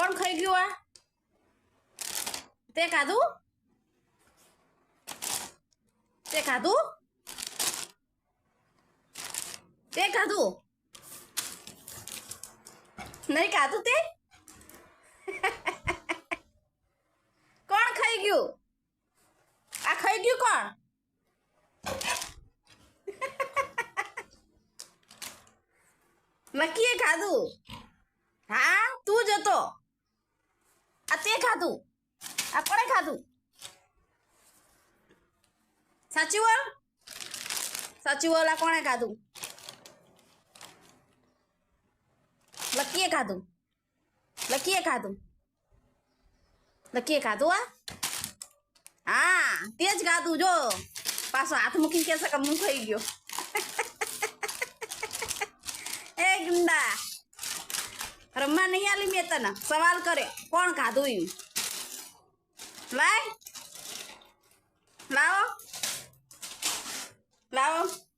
કોણ ખાઈ ગયું આ? તે ખાધું? તે ખાધું? તે ખાધું? નહીં ખાધું તે? કોણ ખાઈ ગયું? આ ખાઈ ગયું કોણ? નક્કીએ ખાધું. હા, તું જ હતો. આ તે ખાધું. આ કોણે ખાધું? સાચું બોલ સાચું બોલ આ કોણે ખાધું? લકીએ ખાધું. લકીએ ખાધું. લકીએ ખાધું આ હા, તે જ ખાધું, જો. પાછો હાથ મૂકીને કહેશે કે ખાઈ ગયો. રમવા નહીં આલી મેં તને. સવાલ કરે કોણ ખાધું એમ લાય. લાવો. લાવો.